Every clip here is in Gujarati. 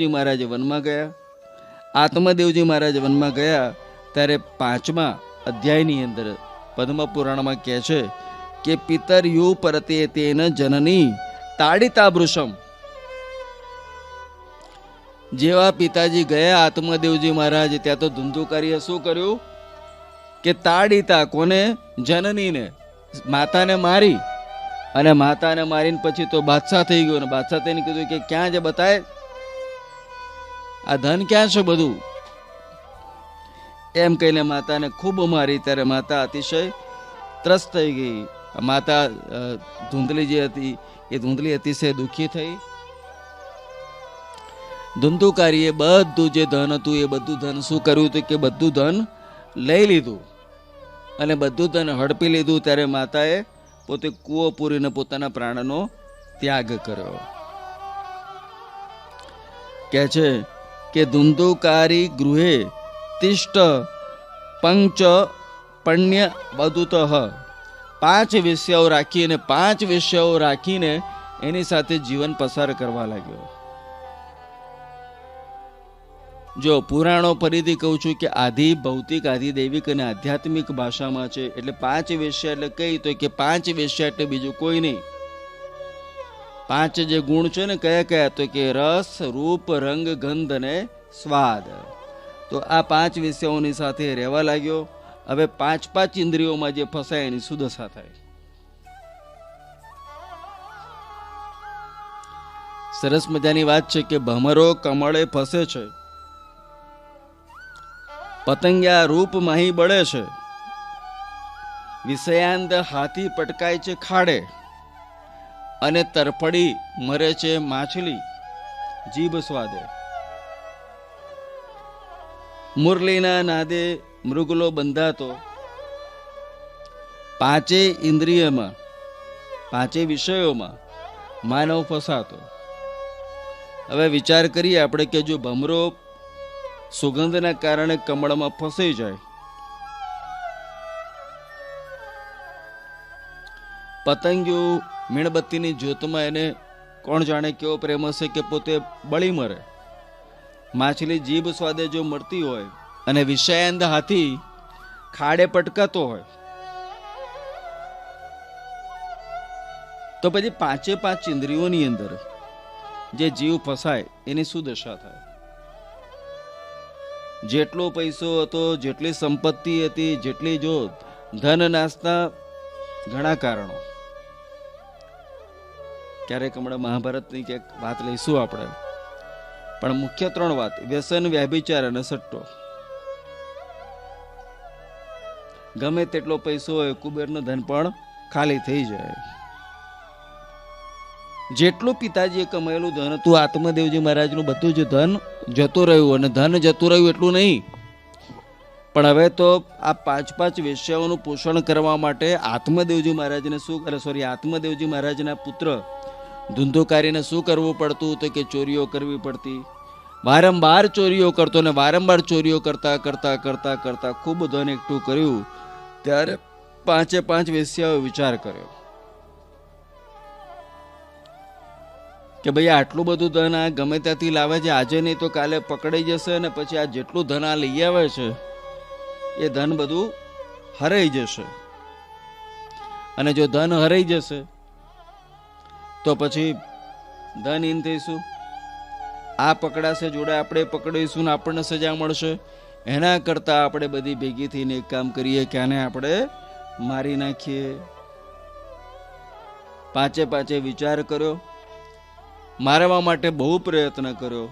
જી મહારાજ વનમાં ગયા, આત્મદેવજી મહારાજ વનમાં ગયા, ત્યારે પાંચમા અધ્યાયની અંદર પદ્મ કહે છે કે, પિતરયુ પરતે તેન જનની તાડિતા જેવા પિતાજી ગયા આત્મદેવજી મહારાજ, ત્યાં તો ધુંધુકારીએ શું કર્યું? કે તાડિતા કોને? જનનીને, માતાને મારી. અને માતાને મારીને પછી તો બાદશાહ થઈ ગયો ને બાદશાહ તેને કીધું કે, ક્યાં જે બતાય? આ ધન ક્યાં છે બધું? એમ કહીને માતાને ખૂબ મારી ત્યારે માતા અતિશય ત્રસ્ત થઈ ગઈ. માતા ધૂંધલી જે હતી, એ ધૂંધલી અતિશય દુઃખી થઈ. ધુંધુકારીએ બધું જે ધન હતું, એ બધું ધન શું કર્યું હતું કે બધું ધન લઈ લીધું. અને બધું ધન હડપી લીધું ત્યારે માતાએ પોતે કૂવો પૂરીને પોતાના પ્રાણનો ત્યાગ કર્યો. કે છે કે ધુંધુકારી ગૃહે તિષ્ઠ પંચ પણ્ય બધુતઃ પાંચ વિષયો રાખીને પાંચ વિષયો રાખીને એની સાથે જીવન પસાર કરવા લાગ્યો. જો પુરાણો ફરીથી કહું છું કે આધિ ભૌતિક, આધિ દૈવિક અને આધ્યાત્મિક ભાષામાં છે, એટલે પાંચ વિષય એટલે કહી તો કે પાંચ વિષય એટલે બીજું કોઈ નહીં. પાંચ જે ગુણ છે ને કયા કયા તો કે રસ, રૂપ, રંગ, ગંધ અને સ્વાદ. તો આ પાંચ વિષયોની સાથે રહેવા લાગ્યો. હવે પાંચ પાંચ ઇન્દ્રિયોમાં જે ફસાય એની સુદશા થાય. સરસ મજાની વાત છે કે ભમરો કમળે ફસે છે. પતંગિયા રૂપ માહી બળે છે. વિષયાંત હાથી પટકાય છે ખાડે. અને તરફડી મરે છે માછલી, જીભ સ્વાદે. મુરલીના નાદે મૃગલો બંધાતો. પાંચે ઇન્દ્રિયમાં, પાંચે વિષયોમાં માનવ ફસાતો. હવે વિચાર કરીએ આપણે કે જો ભમરો સુગંધના કારણે કમળમાં ફસાઈ જાય. પતંગિયું મીણબત્તીની જ્યોતમાં એને કોણ જાણે કેવો પ્રેમ હશે કે પોતે બળી મરે. માછલી જીભ સ્વાદે જો મળતી હોય અને વિષયાંધ હાથી ખાડે પટકાતો હોય, તો પછી પાંચે પાંચ ઇન્દ્રિયોની અંદર જે જીવ ફસાય એની શું દશા થાય? જેટલો પૈસો હતો, જેટલી સંપત્તિ હતી, જેટલી જો ધન નાસ્તા ઘણા કારણો. ક્યારેક હમણાં મહાભારતની ક્યાંક વાત લઈશું આપણે. પણ મુખ્ય ત્રણ વાત, વ્યસન, વ્યાભિચાર અને સટ્ટો. ગમે તેટલો પૈસો હોય, કુબેરનું ધન પણ ખાલી થઈ જાય. જેટલું પિતાજીએ કમાયેલું ધન હતું, આત્મદેવજી મહારાજનું બધું જ ધન જતું રહ્યું અને ધન જતું રહ્યું એટલું નહીં. પણ હવે તો આ પાંચ પાંચ વિષયોનું પોષણ કરવા માટે આત્મદેવજી મહારાજને શું કરે? સોરી આત્મદેવજી મહારાજના પુત્ર ધુંધુકારીને શું કરવું પડતું તો કે ચોરીઓ કરવી પડતી? વારંવાર ચોરીઓ કરતો ને વારંવાર ચોરીઓ કરતા કરતા કરતા કરતા ખૂબ ધન એકઠું કર્યું. ત્યારે પાંચે પાંચ વેશ્યાઓ વિચાર કર્યો. કે ભાઈ આટલું બધું ધન આ ગમે ત્યાંથી લાવે છે, આજે નહીં તો કાલે પકડાઈ જશે અને પછી આ જેટલું ધન આ લઈ આવે છે, એ ધન બધું હરાઈ જશે. અને જો ધન હરાઈ જશે તો પછી ધનહીન થઈશું. આ પકડાશે જોડે આપણે પકડીશું ને આપણને સજા મળશે. એના કરતાં આપણે બધી ભેગી થઈને એક કામ કરીએ કે આને આપણે મારી નાખીએ. પાંચે પાંચે વિચાર કર્યો. મારવા માટે બહુ પ્રયત્ન કર્યો.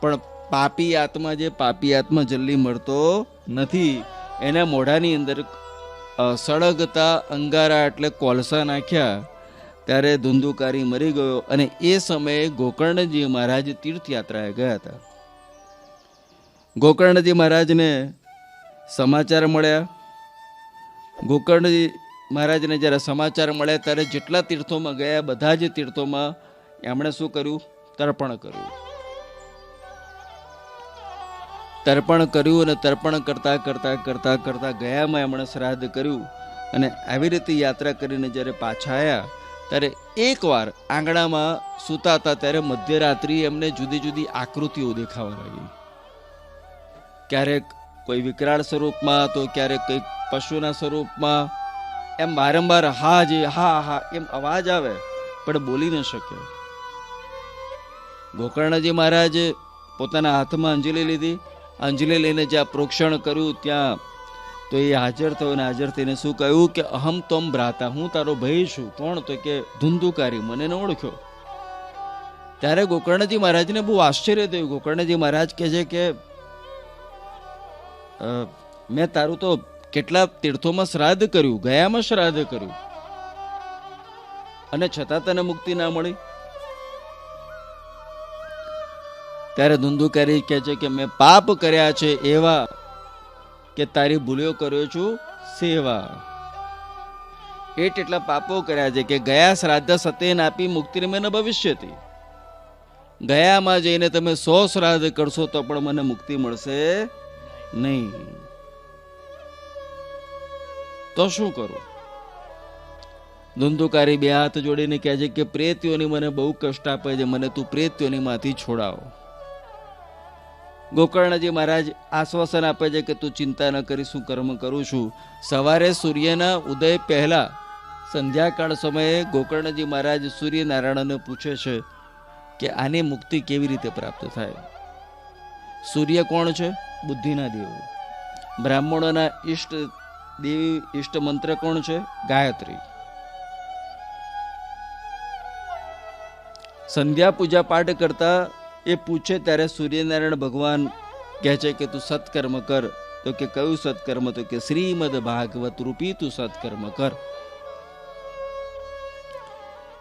પણ પાપી આત્મા જે પાપી આત્મા જલ્દી મળતો નથી. એના મોઢાની અંદર સળગતા અંગારા એટલે કોલસા નાખ્યા. ત્યારે ધુંધુકારી મરી ગયો અને એ સમયે ગોકર્ણજી મહારાજ તીર્થયાત્રાએ ગયા હતા. ગોકર્ણજી મહારાજને સમાચાર મળ્યા. ગોકર્ણજી મહારાજને જ્યારે સમાચાર મળ્યા ત્યારે જેટલા તીર્થોમાં ગયા, બધા જ તીર્થોમાં એમણે શું કર્યું? તર્પણ કર્યું. તર્પણ કર્યું અને તર્પણ કરતા કરતા કરતા કરતા ગયામાં એમણે શ્રાદ્ધ કર્યું અને આવી રીતે યાત્રા કરીને જ્યારે પાછા આવ્યા ત્યારે એકવાર આંગણામાં સૂતા હતા ત્યારે મધ્યરાત્રિ એમને જુદી જુદી આકૃતિઓ દેખાવા લાગી. ક્યારેક કોઈ વિકરાળ સ્વરૂપમાં, તો ક્યારેક કંઈક પશુના સ્વરૂપમાં, એમ વારંવાર હા જે, હા હા, એમ અવાજ આવે, પણ બોલી ન શકે. ગોકર્ણજી મહારાજ પોતાના હાથમાં અંજલિ લીધી. અંજલિ લઈને જ્યાં પ્રોક્ષણ કર્યું, ત્યાં તો એ હાજર થયો અને હાજર થઈને શું કહ્યું કે, અહમ તમ ભ્રાતા, હું તારો ભાઈ છું. કોણ? તો કે ધુંધુકારી, મને ન ઓળખ્યો. ત્યારે ગોકર્ણજી મહારાજને બહુ આશ્ચર્ય થયું. ગોકર્ણજી મહારાજ કહે છે કે મેં તારું તો કેટલા તીર્થોમાં શ્રાદ્ધ કર્યું, ગયામાં શ્રાદ્ધ કર્યું. અને છતાં તને મુક્તિ ના મળી. ત્યારે ધુંધુકારી કહે છે કે, મેં પાપ કર્યા છે એવા કે તારી ભૂલ્યો કર્યો છું, સેવા. એટ એટલા પાપો કર્યા છે કે ગયા શ્રાદ્ધ સત્યન આપી મુક્તિ મેં ભવિષ્યથી ગયામાં જઈને તમે સો શ્રાદ્ધ કરશો તો પણ મને મુક્તિ મળશે નહીં. તો શું કરું? ધુંધુકારી બે હાથ જોડીને કહે છે કે પ્રેતીઓની મને બહુ કષ્ટ આપે છે, મને તું પ્રેતીઓની માંથી છોડાવ. ગોકર્ણજી મહારાજ આશ્વાસન આપે છે કે તું ચિંતા ન કરી, શું કર્મ કરું છું? સવારે સૂર્યના ઉદય પહેલા સંધ્યાકાળ સમયે ગોકર્ણજી મહારાજ સૂર્યનારાયણને પૂછે છે કે આની મુક્તિ કેવી રીતે પ્રાપ્ત થાય? સૂર્ય કોણ છે? બુદ્ધિના દેવ. બ્રાહ્મણોના ઈષ્ટ દેવી ઈષ્ટ મંત્ર કોણ છે? ગાયત્રી. સંધ્યા પૂજા પાઠ કરતા એ પૂછે ત્યારે સૂર્યનારાયણ ભગવાન કહે છે કે તું સત્કર્મ કર. તો કે કયું સત્કર્મ? તો કે શ્રીમદ ભાગવત રૂપી તું સત્કર્મ કર.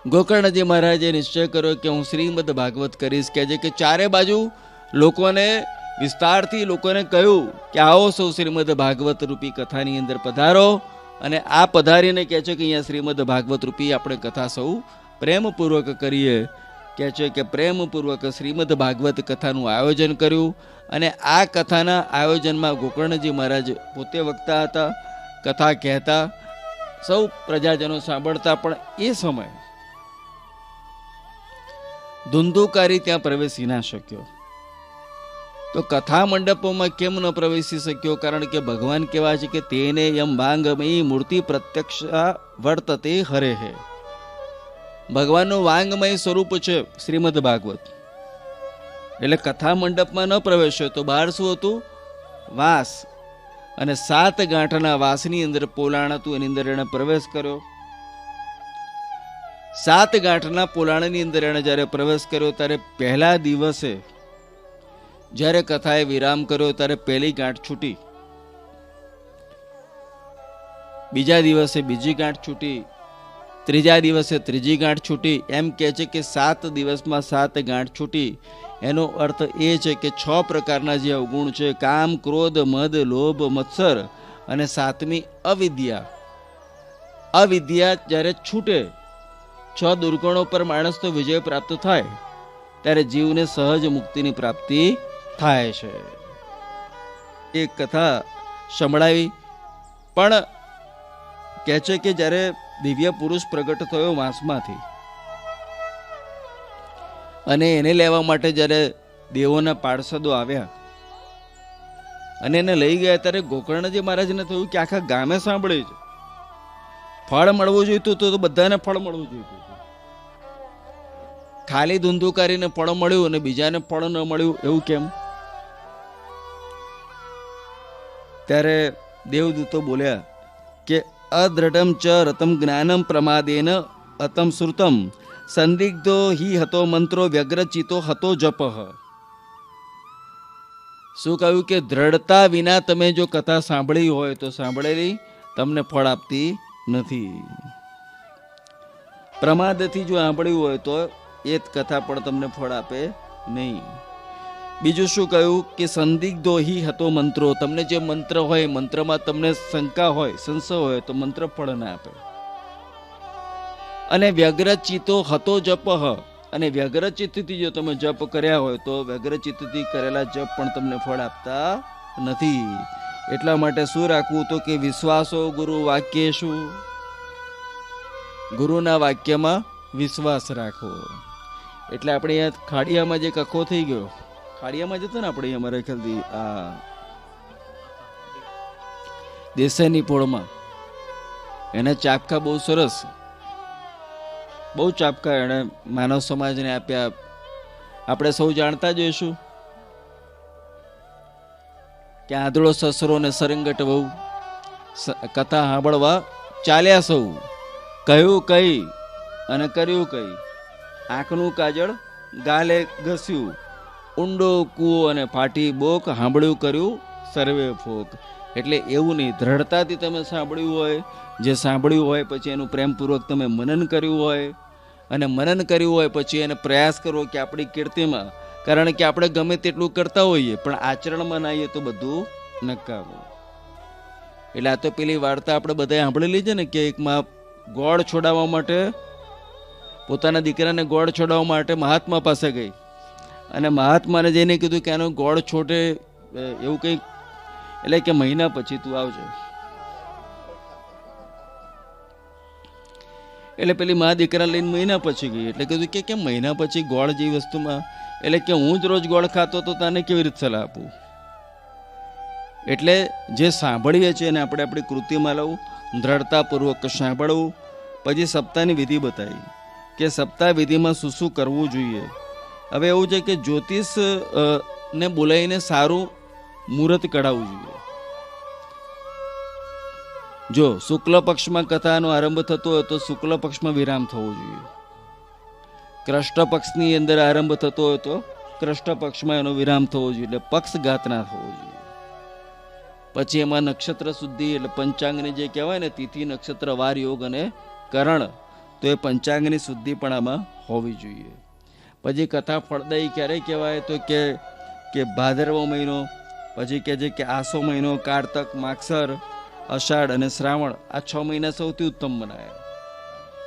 ગોકર્ણજી મહારાજે નિશ્ચય કર્યો કે હું શ્રીમદ ભાગવત કરીશ. કહે છે કે ચારે બાજુ લોકોને, વિસ્તારથી લોકોને કહ્યું કે આવો સૌ શ્રીમદ ભાગવત રૂપી કથાની અંદર પધારો. અને આ પધારીને કહે છે કે અહીંયા શ્રીમદ ભાગવત રૂપી આપણે કથા સૌ પ્રેમપૂર્વક કરીએ. કહે છે કે પ્રેમપૂર્વક શ્રીમદ ભાગવત કથાનું આયોજન કર્યું અને આ કથાના આયોજનમાં ગોકર્ણજી મહારાજ પોતે વક્તા હતા, કથા કહેતા, સૌ પ્રજાજનો સાંભળતા પણ એ સમય ધુંધુકારી ત્યાં પ્રવેશી ના શક્યો. તો કથા મંડપોમાં કેમ ન પ્રવેશી શક્યો? કારણ કે ભગવાન કેવા છે કે તેને યમ ભાંગમય મૂર્તિ પ્રત્યક્ષ વર્તતે હરે હે. ભગવાનનું વાંગમય સ્વરૂપ છે શ્રીમદ ભાગવત. એટલે કથા મંડપમાં ન પ્રવેશ્યો તો બહાર શું હતું? વાસ. અને સાત ગાંઠના વાસની અંદર પોલાણ હતું, એની અંદર એણે પ્રવેશ કર્યો. સાત ગાંઠના પોલાણની અંદર એણે જ્યારે પ્રવેશ કર્યો, ત્યારે પહેલા દિવસે જ્યારે કથાએ વિરામ કર્યો, ત્યારે પહેલી ગાંઠ છૂટી. બીજા દિવસે બીજી ગાંઠ છૂટી. ત્રીજા દિવસે ત્રીજી ગાંઠ છૂટી. એમ કહે છે કે સાત દિવસમાં સાત ગાંઠ છૂટી. એનો અર્થ એ છે કે છ પ્રકારના જે અવગુણ છે, કામ, ક્રોધ, મદ, લોભ, મત્સર અને સાતમી અવિદ્યા. અવિદ્યા જ્યારે છૂટે, છ દુર્ગુણો પર માણસનો વિજય પ્રાપ્ત થાય. ત્યારે જીવને સહજ મુક્તિની પ્રાપ્તિ થાય છે. એ કથા સંભળાવી. પણ કહે છે કે જ્યારે દિવ્ય પુરુષ પ્રગટ થયો વાંસમાંથી. અને એને લેવા માટે જ્યારે દેવોના પાર્ષદો આવ્યા, અને એને લઈ ગયા ત્યારે ગોકર્ણજી મહારાજને થયું કે આખા ગામે સાંભળ્યું છે. ફળ મળવું જોઈતું તો બધાને ફળ મળવું જોઈતું હતું. ખાલી ધૂંધુકારીને ફળ મળ્યું અને બીજાને ફળ ન મળ્યું એવું કેમ? ત્યારે દેવદૂતો બોલ્યા કે અદ્રઢમ ચ રતમ જ્ઞાનમ પ્રમાદેન અતમ શ્રુતમ સંદિગ્ધો હિ હતો મંત્રો વ્યગ્રચિતો હતો જપ શું કહ્યું કે દ્રઢતા વિના તમે જો કથા સાંભળી હોય તો સાંભળેલી તમને ફળ આપતી નથી। પ્રમાદથી જો સાંભળ્યું હોય તો એ જ કથા પણ તમને ફળ આપે નહીં। બીજું શું કહ્યું? કે સંદિગ્ધો હિ હતો મંત્રો. તમને જે મંત્ર હોય, મંત્રમાં તમને શંકા હોય, સંશય હોય, તો મંત્ર ફળ ના આપે. અને વ્યગ્રચિતો હતો જપ અને વ્યગ્રચિત્તથી જો તમે જપ કર્યા હોય, તો વ્યગ્રચિતથી કરેલા જપ પણ તમને ફળ આપતા નથી. એટલા માટે શું રાખવું? તો કે વિશ્વાસો ગુરુ વાક્ય શું? ગુરુના વાક્યમાં વિશ્વાસ રાખવો. એટલે આપણે ખાડિયામાં જે કખો થઈ ગયો ખાડિયામાં જતો ને આપણે, અમારે ખ્યાલથી, આ દેસાઈની પોળમાં. એના ચાપકા બહુ સરસ, બહુ ચાપકા એણે માનવ સમાજને આપ્યા. આપણે સૌ જાણતા જ હોઈશું કે આંધળો સસરો ને સરંગટ વહુ કથા સાંભળવા ચાલ્યા સૌ. કહ્યું કઈ અને કર્યું કઈ. આંખનું કાજળ ગાલે ઘસ્યું. ઊંડો કૂવો અને ફાટી બોક સાંભળ્યું કર્યું, સર્વે ફોક. એટલે એવું નહીં, દ્રઢતાથી તમે સાંભળ્યું હોય, જે સાંભળ્યું હોય પછી એનું પ્રેમપૂર્વક તમે મનન કર્યું હોય, અને મનન કર્યું હોય પછી એને પ્રયાસ કરવો કે આપણી કીર્તિમાં, કારણ કે આપણે ગમે તેટલું કરતા હોઈએ, પણ આચરણમાં ના તો બધું નકામું. એટલે આ તો પેલી વાર્તા આપણે બધાએ સાંભળેલી છે ને, કે એક માં ગોળ છોડાવવા માટે, પોતાના દીકરાને ગોળ છોડાવવા માટે મહાત્મા પાસે ગઈ. અને મહાત્માને જઈને કીધું કે આનો ગોળ છોટે એવું કંઈક, એટલે કે મહિના પછી તું આવજે. એટલે પેલી મા દીકરા લઈને મહિના પછી ગઈ. એટલે કીધું કે કેમ મહિના પછી ગોળ જેવી વસ્તુમાં, એટલે કે હું જ રોજ ગોળ ખાતો તો તને કેવી રીતે સલાહ આપું? એટલે જે સાંભળીએ છીએ એને આપણે આપણી કૃતિમાં લાવવું દ્રઢતાપૂર્વક સાંભળવું, પછી સપ્તાહની વિધિ બતાવી કે સપ્તાહ વિધિમાં શું શું કરવું જોઈએ? હવે એવું છે કે જ્યોતિષ ને બોલાવીને સારું મુહૂર્ત કઢાવવું જોઈએ. જો શુક્લ પક્ષમાં કથાનો આરંભ થતો હોય તો શુક્લ પક્ષમાં વિરામ થવો જોઈએ. કૃષ્ણ પક્ષની અંદર આરંભ થતો હોય તો કૃષ્ણ પક્ષમાં એનો વિરામ થવો જોઈએ, એટલે પક્ષઘાત ના થવો જોઈએ. પછી એમાં નક્ષત્ર શુદ્ધિ એટલે પંચાંગની જે કહેવાય ને તિથિ, નક્ષત્ર, વાર, યોગ અને કરણ, તો એ પંચાંગની શુદ્ધિ પણ આમાં હોવી જોઈએ. પછી કથા ફળદાયી ક્યારે કહેવાય તો કે કે ભાદરવો મહિનો, પછી કે જે કે આસો મહિનો, કારતક, માગસર, અષાઢ અને શ્રાવણ આ છ મહિના સૌથી ઉત્તમ મનાય.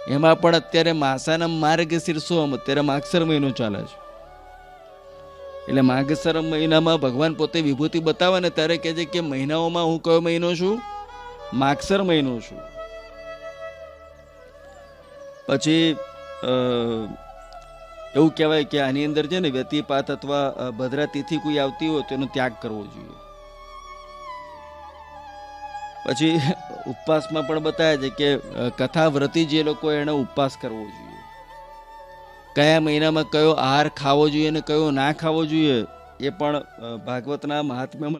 એમાં પણ અત્યારે માસાના માર્ગ શીર્ષોમ અત્યારે માગસર મહિનો ચાલે છે. એટલે માગસર મહિનામાં ભગવાન પોતે વિભૂતિ બતાવે ને ત્યારે કહે છે કે મહિનાઓમાં હું કયો મહિનો છું? માગસર મહિનો છું. પછી એવું કહેવાય કે આની અંદર છે ને વ્યતિપાત અથવા ભદ્રાતિથિ ભદ્રા તિથિ કોઈ આવતી હોય તો એનો ત્યાગ કરવો જોઈએ. પછી ઉપવાસમાં પણ બતાવે છે કે કથાવ્રતિ જે લોકો એને ઉપવાસ કરવો જોઈએ. કયા મહિનામાં કયો આહાર ખાવો જોઈએ અને કયો ના ખાવો જોઈએ એ પણ ભાગવતના મહાત્મ્યમાં